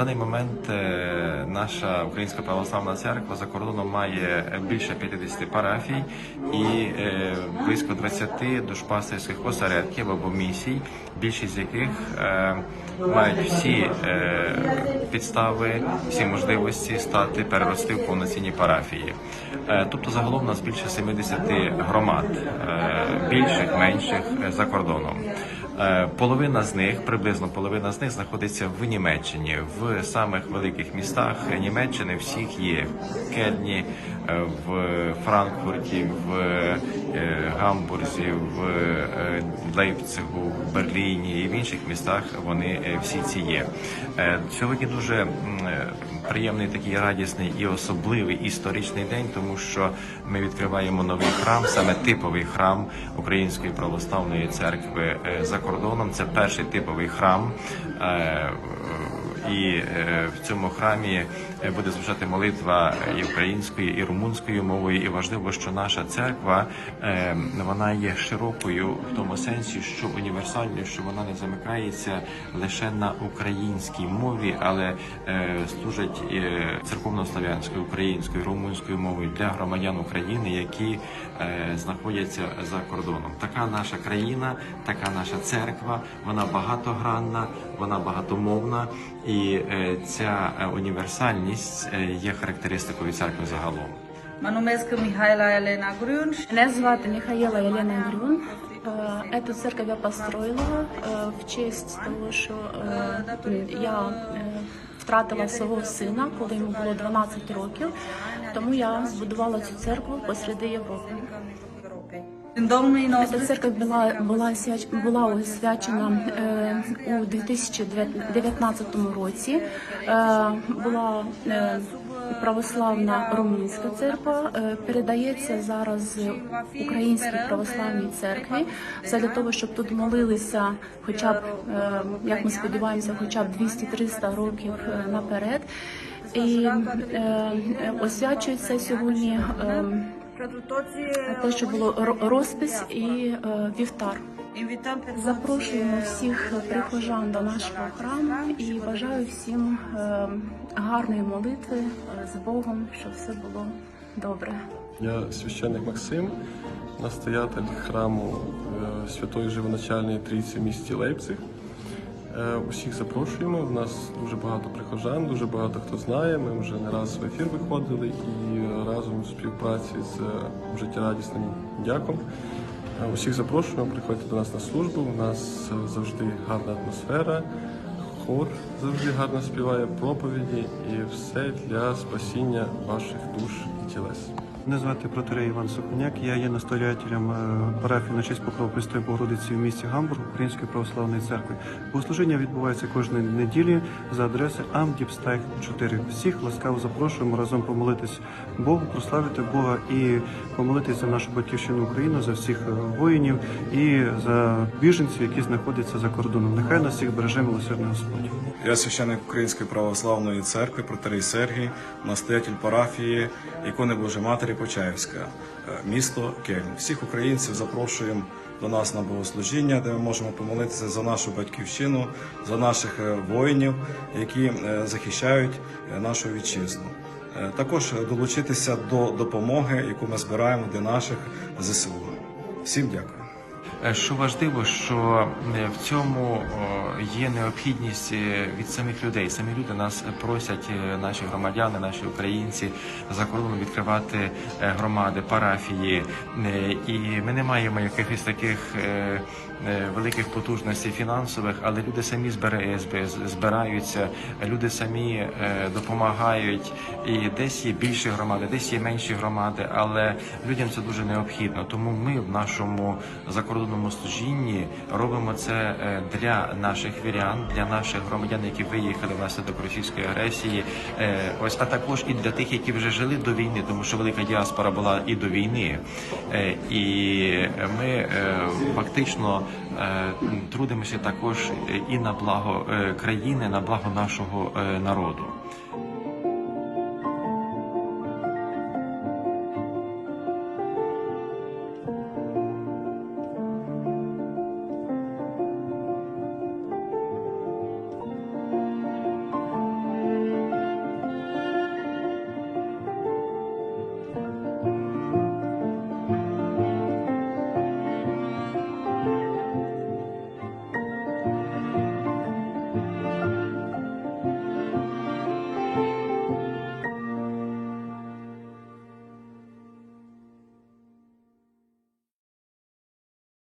даний момент е, наша Українська православна церква за кордоном має більше 50 парафій і е, близько 20 душпастерських осередків або місій, більшість з яких е, мають всі е, підстави, всі можливості стати перерости в повноцінні парафії. Е, Тобто загалом у нас більше 70 громад, е, більших, менших е, за кордоном. Е, Половина з них, приблизно половина з них, знаходиться в Німеччині. В самих великих містах Німеччини всіх є в Кельні, е, в Франкфурті, в е, Гамбурзі, в Лейпцигу, в Берліні і в інших містах вони всі ці є. Сьогодні дуже приємний такий радісний і особливий історичний день, тому що ми відкриваємо новий храм, саме типовий храм Української православної церкви е, за кордоном. Це перший типовий храм. е, І е, в цьому храмі буде звучати молитва і українською, і румунською мовою. І важливо, що наша церква е, вона є широкою в тому сенсі, що універсальною, що вона не замикається лише на українській мові, але служить церковнослов'янською, українською, румунською мовою для громадян України, які знаходяться за кордоном. Така наша країна, така наша церква, вона багатогранна, вона багатомовна, і е, ця е, універсальність е, є характеристикою церкви загалом. Манумеска Михайла Елена. Меня звати Михаила Елена Грюн. Э, Эту церковь я построила э, в честь того, що е, я е, втратила свого сина, коли йому було 12 років. Тому я збудувала цю церкву посреди Європи. În 2019 Ця церковь була була свяч- була освячена е, у 2019 році. Е, була е, православна румунська церква. Е, передається зараз українській православній церкві. Все для того, щоб тут молилися, хоча б е, як ми сподіваємося, хоча б 200-300 років е, наперед. І е, освячується сьогодні. Е, те, що було розпис і е, вівтар. pe toți Запрошуємо всіх прихожан до нашого храму і бажаю всім е, гарної молитви е, з Богом, щоб все було добре. Я священник Максим, настоятель храму е, Святої Живоначальної Трійці в місті Лейпциг. Е, Усіх запрошуємо. У нас дуже багато прихожан, дуже багато хто знає. Ми вже не раз в ефір виходили і разом в співпраці з е, життєрадісним дяком. Е, Усіх запрошуємо, приходьте до нас на службу. У нас завжди гарна атмосфера, хор завжди гарно співає, проповіді і все для спасіння ваших душ і тілес. Мене звати протерей Іван Соконяк. Я є настоятелем е, парафії на честь Покрова Престої Богородиці в місті Гамбург Української православної церкви. Богослужіння відбувається кожної неділі за адресою Амдіпстайх 4. Всіх ласкаво запрошуємо разом помолитись Богу, прославити Бога і помолитись за нашу батьківщину Україну, за всіх е, воїнів і за біженців, які знаходяться за кордоном. Нехай нас всіх береже милосердний Господь. Я священник Української православної церкви, протерей Сергій, настоятель парафії ікони Божої Матері Почаївська, е, місто Кельн. Всіх українців запрошуємо до нас на богослужіння, де ми можемо помолитися за нашу батьківщину, за наших е, воїнів, які е, захищають нашу вітчизну. Також долучитися до допомоги, яку ми збираємо для наших ЗСУ. Всім дякую. Е, Що важливо, що е, в цьому є необхідність е, від самих людей. Самі люди нас просять, наші громадяни, наші українці за кордоном відкривати громади, парафії, і ми не маємо якихось таких великих потужностей фінансових, але люди самі збира- зб- збираються, люди самі допомагають. І десь є більші громади, десь є менші громади, але людям це дуже необхідно. Тому ми в нашому закордонному служінні робимо це е, для наших вірян, для наших громадян, які виїхали внаслідок російської агресії. Е, Ось а також і для тих, які вже жили до війни, тому що велика діаспора була і до війни. Е, І ми фактично трудимося також і на благо країни, на благо нашого народу.